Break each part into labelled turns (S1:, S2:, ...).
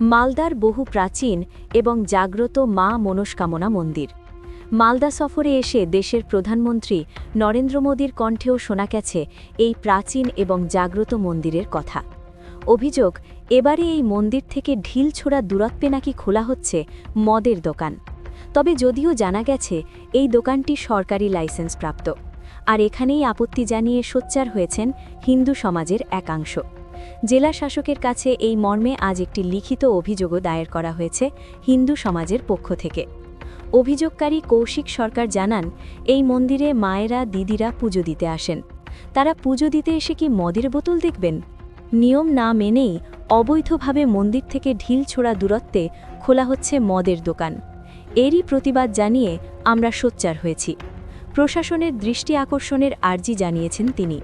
S1: মালদার বহু প্রাচীন এবং জাগ্রত মা মনস্কামনা মন্দির। মালদা সফরে এসে দেশের প্রধানমন্ত্রী নরেন্দ্র মোদীর কণ্ঠেও শোনা গেছে এই প্রাচীন এবং জাগ্রত মন্দিরের কথা। অভিযোগ, এবারে এই মন্দির থেকে ঢিল ছোড়া দূরত্বে নাকি খোলা হচ্ছে মদের দোকান। তবে যদিও জানা গেছে, এই দোকানটি সরকারি লাইসেন্স প্রাপ্ত আর এখানেই আপত্তি জানিয়ে সোচ্চার হয়েছেন হিন্দু সমাজের একাংশ। জেলা শাসকের কাছে এই মর্মে আজ একটি লিখিত অভিযোগও দায়ের করা হয়েছে হিন্দু সমাজের পক্ষ থেকে। অভিযোগকারী কৌশিক সরকার জানান, এই মন্দিরে মায়েরা, দিদিরা পুজো দিতে আসেন। তারা পুজো দিতে এসে কি মদের বোতল দেখবেন? নিয়ম না মেনেই অবৈধভাবে মন্দির থেকে ঢিল ছোড়া দূরত্বে খোলা হচ্ছে মদের দোকান। এরই প্রতিবাদ জানিয়ে আমরা সোচ্চার হয়েছি। প্রশাসনের দৃষ্টি আকর্ষণের আর্জি জানিয়েছেন তিনি।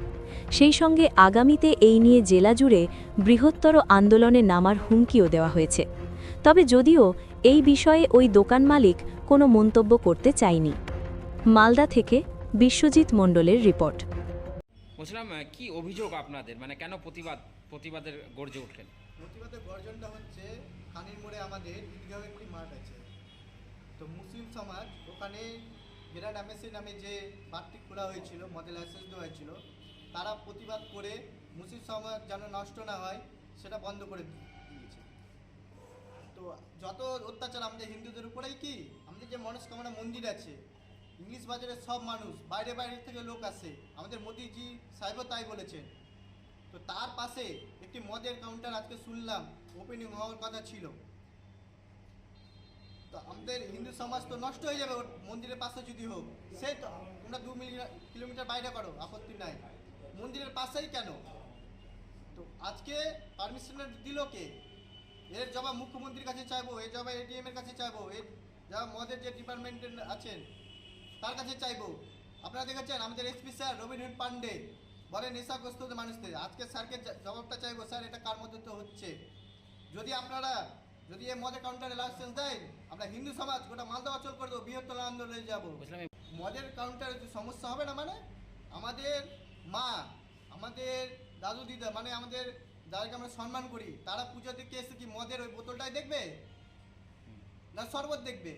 S1: সেই সঙ্গে আগামীতে এই নিয়ে জেলা জুড়ে বৃহত্তর আন্দোলনে নামার হুমকিও দেওয়া হয়েছে। তবে যদিও এই বিষয়ে ওই দোকান মালিক কোনো মন্তব্য করতে চায়নি। মালদা থেকে বিশ্বজিৎ মণ্ডলের রিপোর্ট।
S2: বলছিলাম কি অভিযোগ আপনাদের? মানে কেন প্রতিবাদ প্রতিবাদের গর্জে উঠলেন?
S3: প্রতিবাদের গর্জনটা হচ্ছে খানির মোড়ে আমাদের ঈদগাঁও একটি মাঠ আছে। তো মুসলিম সমাজ ওখানে অ্যামেসি নামে যে বারটি খোলা হয়েছিল মডেল লাইসেন্স দেওয়া হয়েছিল তারা প্রতিবাদ করে মুসলিম সমাজ যেন নষ্ট না হয়, সেটা বন্ধ করে দিয়েছে। তো যত অত্যাচার আমাদের হিন্দুদের উপরেই কি? আমাদের যে মনস্কামনা মন্দির আছে, ইংলিশ বাজারের সব মানুষ, বাইরে বাইরে থেকে লোক আসে। আমাদের মোদিজি সাহেবও তাই বলেছেন। তো তার পাশে একটি মদের কাউন্টার আজকে শুনলাম ওপেনিং হওয়ার কথা ছিল। তো আমাদের হিন্দু সমাজ তো নষ্ট হয়ে যাবে মন্দিরের পাশে যদি হোক। সে তো, তোমরা দু মিলি- কিলোমিটার বাইরে করো, আপত্তি নাই। পাশেই কেন? তো আজকে পারমিশন দিল কে? এর জবাব মুখ্যমন্ত্রীর কাছে চাইব এর জবাব এডিএম এর কাছে চাইব এর যা মদের যে ডিপার্টমেন্ট আছেন তার কাছে চাইব। আপনারা দেখেছেন আমাদের এসপি স্যার রবীন্দ্র পান্ডে বলে নেশাগ্রস্ত মানুষদের। আজকে স্যারকে জবাবটা চাইব স্যার এটা কার মধ্যে তো হচ্ছে? যদি আপনারা যদি এই মদের কাউন্টারে লাইসেন্স দেন আমরা হিন্দু সমাজ গোটা মালদা অচল করে দেবো বৃহত্তর আন্দোলনে যাব। মদের কাউন্টারে সমস্যা হবে না মানে? আমাদের মা আমাদের দাদু দিদা মানে আমাদের যাদেরকে আমরা সম্মান করি তারা পুজো দেখে এসে কি মদের ওই বোতলটাই দেখবে? না শরবত দেখবে?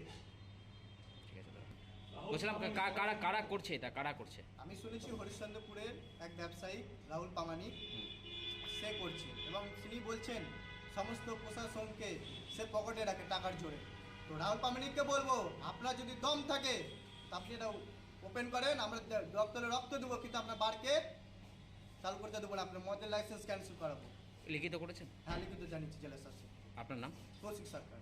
S2: ঠিক আছে দাঁড়াও। বলছিলাম কা- কারা কারা করছে এটা? কারা করছে?
S3: আমি শুনেছি হরিশ্চন্দ্রপুরের এক ব্যবসায়ী রাহুল পামানিক
S2: হুম।
S3: সে করছে এবং তিনি বলছেন সমস্ত প্রশাসনকে সে পকেটে রাখে টাকার জোরে। তো রাহুল পামানিককে বলব আপনার যদি দম থাকে তা আপনি এটা ওপেন করেন আমরা রক্তলে রক্ত দেবো কিন্তু আপনার বারকে চালু করতে দেবো না আপনার মদের লাইসেন্স ক্যান্সেল করাবো।
S2: লিখিত করেছেন?
S3: হ্যাঁ লিখিত জানিয়েছি জেলা শাসক।
S2: আপনার নাম?
S3: কৌশিক সরকার।